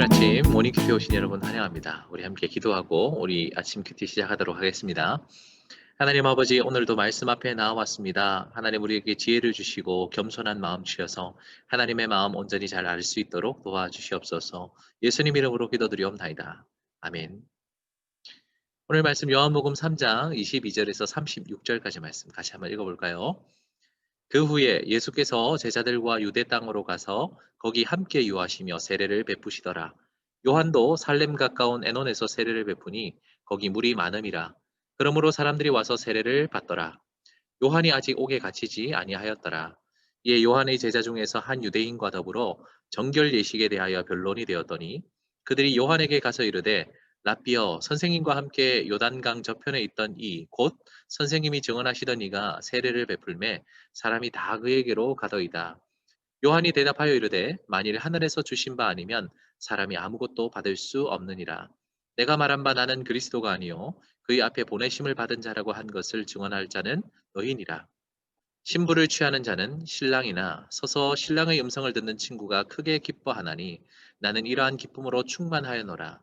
토요일 아침 모닝 큐티 오신 여러분 환영합니다. 우리 함께 기도하고 우리 아침 큐티 시작하도록 하겠습니다. 하나님 아버지 오늘도 말씀 앞에 나와왔습니다. 하나님 우리에게 지혜를 주시고 겸손한 마음 주셔서 하나님의 마음 온전히 잘 알 수 있도록 도와주시옵소서. 예수님 이름으로 기도드리옵나이다. 아멘. 오늘 말씀 요한복음 3장 22절에서 36절까지 말씀 같이 한번 읽어볼까요? 그 후에 예수께서 제자들과 유대 땅으로 가서 거기 함께 유하시며 세례를 베푸시더라. 요한도 살렘 가까운 에논에서 세례를 베푸니 거기 물이 많음이라. 그러므로 사람들이 와서 세례를 받더라. 요한이 아직 옥에 갇히지 아니하였더라. 이에 요한의 제자 중에서 한 유대인과 더불어 정결 예식에 대하여 변론이 되었더니 그들이 요한에게 가서 이르되 라비어 선생님과 함께 요단강 저편에 있던 이 곧 선생님이 증언하시던 이가 세례를 베풀매 사람이 다 그에게로 가더이다. 요한이 대답하여 이르되 만일 하늘에서 주신 바 아니면 사람이 아무것도 받을 수 없느니라. 내가 말한 바 나는 그리스도가 아니요 그의 앞에 보내심을 받은 자라고 한 것을 증언할 자는 너희니라. 신부를 취하는 자는 신랑이나 서서 신랑의 음성을 듣는 친구가 크게 기뻐하나니 나는 이러한 기쁨으로 충만하여노라.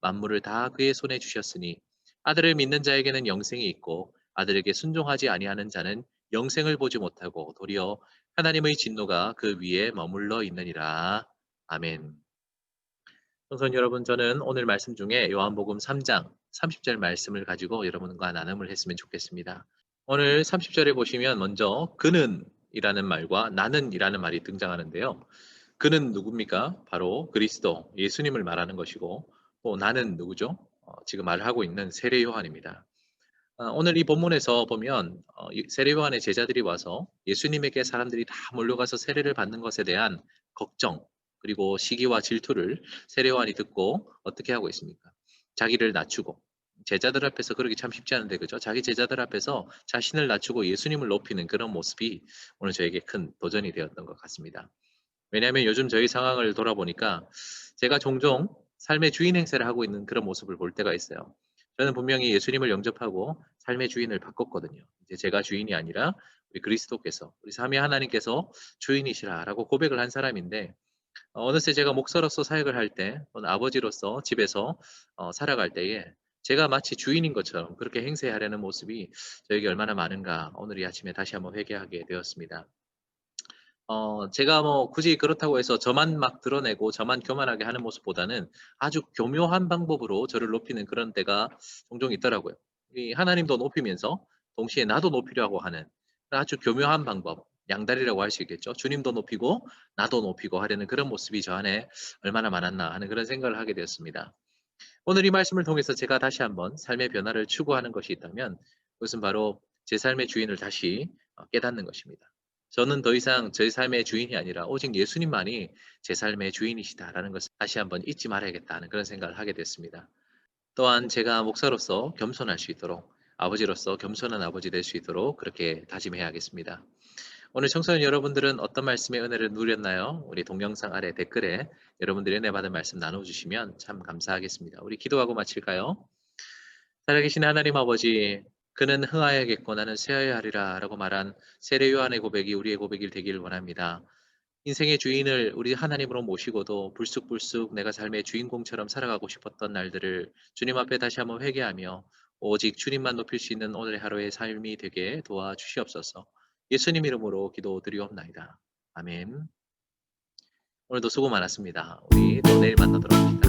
만물을 다 그의 손에 주셨으니 아들을 믿는 자에게는 영생이 있고 아들에게 순종하지 아니하는 자는 영생을 보지 못하고 도리어 하나님의 진노가 그 위에 머물러 있느니라. 아멘. 성선 여러분, 저는 오늘 말씀 중에 요한복음 3장 30절 말씀을 가지고 여러분과 나눔을 했으면 좋겠습니다. 오늘 30절에 보시면 먼저 그는 이라는 말과 나는 이라는 말이 등장하는데요. 그는 누굽니까? 바로 그리스도, 예수님을 말하는 것이고 또 나는 누구죠? 어, 지금 말을 하고 있는 세례 요한입니다. 어, 오늘 이 본문에서 보면 어, 세례 요한의 제자들이 와서 예수님에게 사람들이 다 몰려가서 세례를 받는 것에 대한 걱정 그리고 시기와 질투를 세례 요한이 듣고 어떻게 하고 있습니까? 자기를 낮추고 제자들 앞에서 그러기 참 쉽지 않은데 그죠? 자기 제자들 앞에서 자신을 낮추고 예수님을 높이는 그런 모습이 오늘 저에게 큰 도전이 되었던 것 같습니다. 왜냐하면 요즘 저희 상황을 돌아보니까 제가 종종 삶의 주인 행세를 하고 있는 그런 모습을 볼 때가 있어요. 저는 분명히 예수님을 영접하고 삶의 주인을 바꿨거든요. 이제 제가 주인이 아니라 우리 그리스도께서 우리 삼위 하나님께서 주인이시라라고 고백을 한 사람인데 어, 어느새 제가 목사로서 사역을 할 때, 아버지로서 집에서 어, 살아갈 때에 제가 마치 주인인 것처럼 그렇게 행세하려는 모습이 저에게 얼마나 많은가 오늘 이 아침에 다시 한번 회개하게 되었습니다. 어, 제가 뭐 굳이 그렇다고 해서 저만 막 드러내고 저만 교만하게 하는 모습보다는 아주 교묘한 방법으로 저를 높이는 그런 때가 종종 있더라고요. 이 하나님도 높이면서 동시에 나도 높이려고 하는 아주 교묘한 방법, 양다리라고 할 수 있겠죠. 주님도 높이고 나도 높이고 하려는 그런 모습이 저 안에 얼마나 많았나 하는 그런 생각을 하게 되었습니다. 오늘 이 말씀을 통해서 제가 다시 한번 삶의 변화를 추구하는 것이 있다면 그것은 바로 제 삶의 주인을 다시 어, 깨닫는 것입니다. 저는 더 이상 제 삶의 주인이 아니라 오직 예수님만이 제 삶의 주인이시다라는 것을 다시 한번 잊지 말아야겠다는 그런 생각을 하게 됐습니다. 또한 제가 목사로서 겸손할 수 있도록 아버지로서 겸손한 아버지 될 수 있도록 그렇게 다짐해야겠습니다. 오늘 청소년 여러분들은 어떤 말씀의 은혜를 누렸나요? 우리 동영상 아래 댓글에 여러분들이 은혜 받은 말씀 나눠주시면 참 감사하겠습니다. 우리 기도하고 마칠까요? 살아계신 하나님 아버지 그는 흥하여야겠고 나는 쇠하여야 하리라 라고 말한 세례 요한의 고백이 우리의 고백이 되기를 원합니다. 인생의 주인을 우리 하나님으로 모시고도 불쑥불쑥 내가 삶의 주인공처럼 살아가고 싶었던 날들을 주님 앞에 다시 한번 회개하며 오직 주님만 높일 수 있는 오늘의 하루의 삶이 되게 도와주시옵소서. 예수님 이름으로 기도드리옵나이다. 아멘. 오늘도 수고 많았습니다. 우리 또 내일 만나도록 합시다.